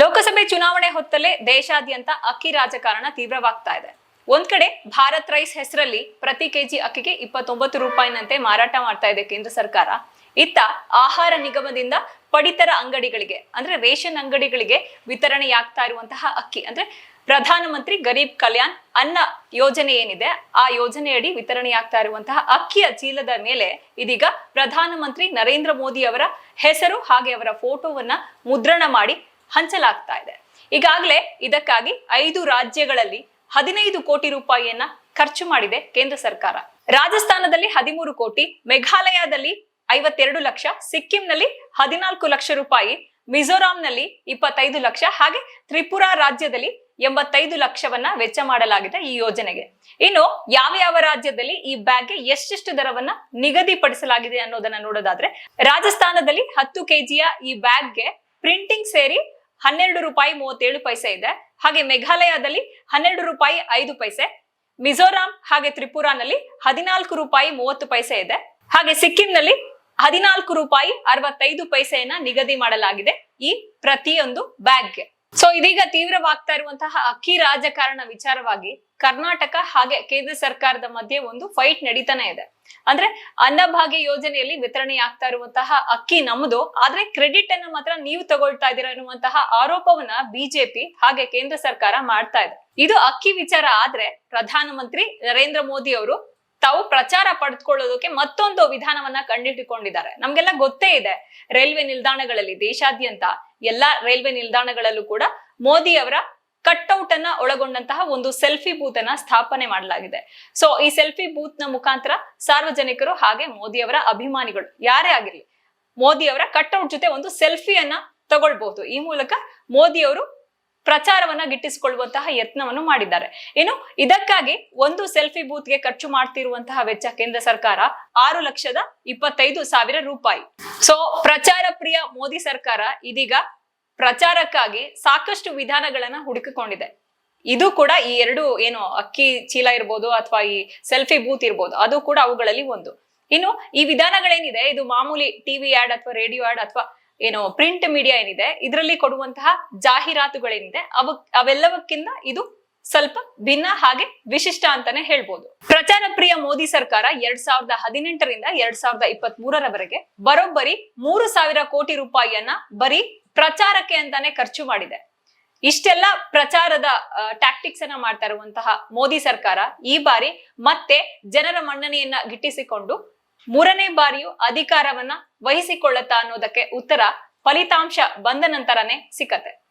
ಲೋಕಸಭೆ ಚುನಾವಣೆ ಹೊತ್ತಲ್ಲೇ ದೇಶಾದ್ಯಂತ ಅಕ್ಕಿ ರಾಜಕಾರಣ ತೀವ್ರವಾಗ್ತಾ ಇದೆ. ಒಂದ್ ಕಡೆ ಭಾರತ್ ರೈಸ್ ಹೆಸರಲ್ಲಿ ಪ್ರತಿ ಕೆಜಿ ಅಕ್ಕಿಗೆ ಇಪ್ಪತ್ತೊಂಬತ್ತು ರೂಪಾಯಿನಂತೆ ಮಾರಾಟ ಮಾಡ್ತಾ ಇದೆ ಕೇಂದ್ರ ಸರ್ಕಾರ. ಇತ್ತ ಆಹಾರ ನಿಗಮದಿಂದ ಪಡಿತರ ಅಂಗಡಿಗಳಿಗೆ, ಅಂದ್ರೆ ರೇಷನ್ ಅಂಗಡಿಗಳಿಗೆ ವಿತರಣೆಯಾಗ್ತಾ ಇರುವಂತಹ ಅಕ್ಕಿ, ಅಂದ್ರೆ ಪ್ರಧಾನಮಂತ್ರಿ ಗರೀಬ್ ಕಲ್ಯಾಣ್ ಅನ್ನ ಯೋಜನೆ ಏನಿದೆ, ಆ ಯೋಜನೆಯಡಿ ವಿತರಣೆಯಾಗ್ತಾ ಇರುವಂತಹ ಅಕ್ಕಿಯ ಚೀಲದ ಮೇಲೆ ಇದೀಗ ಪ್ರಧಾನಮಂತ್ರಿ ನರೇಂದ್ರ ಮೋದಿ ಅವರ ಹೆಸರು ಹಾಗೆ ಅವರ ಫೋಟೋವನ್ನ ಮುದ್ರಣ ಮಾಡಿ ಹಂಚಲಾಗ್ತಾ ಇದೆ. ಈಗಾಗಲೇ ಇದಕ್ಕಾಗಿ ಐದು ರಾಜ್ಯಗಳಲ್ಲಿ ಹದಿನೈದು ಕೋಟಿ ರೂಪಾಯಿಯನ್ನ ಖರ್ಚು ಮಾಡಿದೆ ಕೇಂದ್ರ ಸರ್ಕಾರ. ರಾಜಸ್ಥಾನದಲ್ಲಿ ಹದಿಮೂರು ಕೋಟಿ, ಮೇಘಾಲಯದಲ್ಲಿ ಐವತ್ತೆರಡು ಲಕ್ಷ, ಸಿಕ್ಕಿಂನಲ್ಲಿ ಹದಿನಾಲ್ಕು ಲಕ್ಷ ರೂಪಾಯಿ, ಮಿಜೋರಾಂನಲ್ಲಿ ಇಪ್ಪತ್ತೈದು ಲಕ್ಷ, ಹಾಗೆ ತ್ರಿಪುರಾ ರಾಜ್ಯದಲ್ಲಿ ಎಂಬತ್ತೈದು ಲಕ್ಷವನ್ನ ವೆಚ್ಚ ಮಾಡಲಾಗಿದೆ ಈ ಯೋಜನೆಗೆ. ಇನ್ನು ಯಾವ ಯಾವ ರಾಜ್ಯದಲ್ಲಿ ಈ ಬ್ಯಾಗ್ಗೆ ಎಷ್ಟೆಷ್ಟು ದರವನ್ನ ನಿಗದಿಪಡಿಸಲಾಗಿದೆ ಅನ್ನೋದನ್ನ ನೋಡೋದಾದ್ರೆ, ರಾಜಸ್ಥಾನದಲ್ಲಿ ಹತ್ತು ಕೆಜಿಯ ಈ ಬ್ಯಾಗ್ಗೆ ಪ್ರಿಂಟಿಂಗ್ ಸೇರಿ ಹನ್ನೆರಡು ರೂಪಾಯಿ ಮೂವತ್ತೇಳು ಪೈಸೆ ಇದೆ. ಹಾಗೆ ಮೇಘಾಲಯದಲ್ಲಿ ಹನ್ನೆರಡು ರೂಪಾಯಿ ಐದು ಪೈಸೆ, ಮಿಜೋರಾಂ ಹಾಗೆ ತ್ರಿಪುರಾನಲ್ಲಿ ಹದಿನಾಲ್ಕು ರೂಪಾಯಿ ಮೂವತ್ತು ಪೈಸೆ ಇದೆ. ಹಾಗೆ ಸಿಕ್ಕಿಂನಲ್ಲಿ ಹದಿನಾಲ್ಕು ರೂಪಾಯಿ ಅರವತ್ತೈದು ಪೈಸೆಯನ್ನ ನಿಗದಿ ಮಾಡಲಾಗಿದೆ ಈ ಪ್ರತಿಯೊಂದು ಬ್ಯಾಗ್ಗೆ ಸೊ ಇದೀಗ ತೀವ್ರವಾಗ್ತಾ ಇರುವಂತಹ ಅಕ್ಕಿ ರಾಜಕಾರಣ ವಿಚಾರವಾಗಿ ಕರ್ನಾಟಕ ಹಾಗೆ ಕೇಂದ್ರ ಸರ್ಕಾರದ ಮಧ್ಯೆ ಒಂದು ಫೈಟ್ ನಡೀತಾನೆ ಇದೆ. ಅಂದ್ರೆ ಅನ್ನಭಾಗ್ಯ ಯೋಜನೆಯಲ್ಲಿ ವಿತರಣೆ ಆಗ್ತಾ ಇರುವಂತಹ ಅಕ್ಕಿ ನಮ್ಮದು ಆದ್ರೆ ಕ್ರೆಡಿಟ್ ಅನ್ನ ಮಾತ್ರ ನೀವು ತಗೊಳ್ತಾ ಇದ್ದೀರಾ ಅನ್ನುವಂತಹ ಆರೋಪವನ್ನ ಬಿಜೆಪಿ ಹಾಗೆ ಕೇಂದ್ರ ಸರ್ಕಾರ ಮಾಡ್ತಾ ಇದೆ. ಇದು ಅಕ್ಕಿ ವಿಚಾರ ಆದ್ರೆ ಪ್ರಧಾನಮಂತ್ರಿ ನರೇಂದ್ರ ಮೋದಿ ಅವರು ತಾವು ಪ್ರಚಾರ ಪಡೆದುಕೊಳ್ಳೋದಕ್ಕೆ ಮತ್ತೊಂದು ವಿಧಾನವನ್ನ ಕಂಡಿಟ್ಟುಕೊಂಡಿದ್ದಾರೆ. ನಮ್ಗೆಲ್ಲ ಗೊತ್ತೇ ಇದೆ. ರೈಲ್ವೆ ನಿಲ್ದಾಣಗಳಲ್ಲಿ ದೇಶಾದ್ಯಂತ ಎಲ್ಲಾ ರೈಲ್ವೆ ನಿಲ್ದಾಣಗಳಲ್ಲೂ ಕೂಡ ಮೋದಿ ಅವರ ಕಟ್ಔಟ್ ಅನ್ನ ಒಳಗೊಂಡಂತಹ ಒಂದು ಸೆಲ್ಫಿ ಬೂತ್ ಅನ್ನ ಸ್ಥಾಪನೆ ಮಾಡಲಾಗಿದೆ. ಸೊ ಈ ಸೆಲ್ಫಿ ಬೂತ್ನ ಮುಖಾಂತರ ಸಾರ್ವಜನಿಕರು ಹಾಗೆ ಮೋದಿ ಅವರ ಅಭಿಮಾನಿಗಳು ಯಾರೇ ಆಗಿರ್ಲಿ ಮೋದಿ ಅವರ ಕಟ್ಔಟ್ ಜೊತೆ ಒಂದು ಸೆಲ್ಫಿಯನ್ನ ತಗೊಳ್ಬಹುದು. ಈ ಮೂಲಕ ಮೋದಿ ಅವರು ಪ್ರಚಾರವನ್ನ ಗಿಟ್ಟಿಸಿಕೊಳ್ಳುವಂತಹ ಯತ್ನವನ್ನು ಮಾಡಿದ್ದಾರೆ. ಏನು? ಇದಕ್ಕಾಗಿ ಒಂದು ಸೆಲ್ಫಿ ಬೂತ್ಗೆ ಖರ್ಚು ಮಾಡ್ತಿರುವಂತಹ ವೆಚ್ಚ ಕೇಂದ್ರ ಸರ್ಕಾರ ಆರು ಲಕ್ಷದ ಇಪ್ಪತ್ತೈದು ಸಾವಿರ ರೂಪಾಯಿ. ಸೊ ಪ್ರಚಾರ ಪ್ರಿಯ ಮೋದಿ ಸರ್ಕಾರ ಇದೀಗ ಪ್ರಚಾರಕ್ಕಾಗಿ ಸಾಕಷ್ಟು ವಿಧಾನಗಳನ್ನ ಹುಡುಕಿಕೊಂಡಿದೆ. ಇದು ಕೂಡ ಈ ಎರಡು ಏನು ಅಕ್ಕಿ ಚೀಲ ಇರ್ಬೋದು ಅಥವಾ ಈ ಸೆಲ್ಫಿ ಬೂತ್ ಇರ್ಬೋದು, ಅದು ಕೂಡ ಅವುಗಳಲ್ಲಿ ಒಂದು. ಇನ್ನು ಈ ವಿಧಾನಗಳೇನಿದೆ? ಇದು ಮಾಮೂಲಿ ಟಿವಿ ಆಡ್ ಅಥವಾ ರೇಡಿಯೋ ಆಡ್ ಅಥವಾ ಏನು ಪ್ರಿಂಟ್ ಮೀಡಿಯಾ ಏನಿದೆ, ಇದರಲ್ಲಿ ಕೊಡುವಂತಹ ಜಾಹೀರಾತುಗಳೇನಿದೆ, ಅವ, ಅವೆಲ್ಲವಕ್ಕಿಂತ ಇದು ಸ್ವಲ್ಪ ಭಿನ್ನ ಹಾಗೆ ವಿಶಿಷ್ಟ ಅಂತಾನೆ ಹೇಳ್ಬೋದು. ಪ್ರಚಾರ ಪ್ರಿಯ ಮೋದಿ ಸರ್ಕಾರ ಎರಡ್ ಸಾವಿರದ ಹದಿನೆಂಟರಿಂದ ಎರಡ್ ಸಾವಿರದ ಇಪ್ಪತ್ತ್ ಮೂರರವರೆಗೆ ಬರೋಬ್ಬರಿ ಮೂರು ಸಾವಿರ ಕೋಟಿ ರೂಪಾಯಿಯನ್ನ ಬರೀ ಪ್ರಚಾರಕ್ಕೆ ಅಂತಾನೆ ಖರ್ಚು ಮಾಡಿದೆ. ಇಷ್ಟೆಲ್ಲ ಪ್ರಚಾರದ ಟ್ಯಾಕ್ಟಿಕ್ಸ್ ಅನ್ನ ಮಾಡ್ತಾ ಇರುವಂತಹ ಮೋದಿ ಸರ್ಕಾರ ಈ ಬಾರಿ ಮತ್ತೆ ಜನರ ಮನ್ನಣೆಯನ್ನ ಗಿಟ್ಟಿಸಿಕೊಂಡು ಮೂರನೇ ಬಾರಿಯೂ ಅಧಿಕಾರವನ್ನ ವಹಿಸಿಕೊಳ್ಳುತ್ತಾ ಅನ್ನೋದಕ್ಕೆ ಉತ್ತರ ಫಲಿತಾಂಶ ಬಂದ ನಂತರನೇ ಸಿಕ್ಕತ್ತೆ.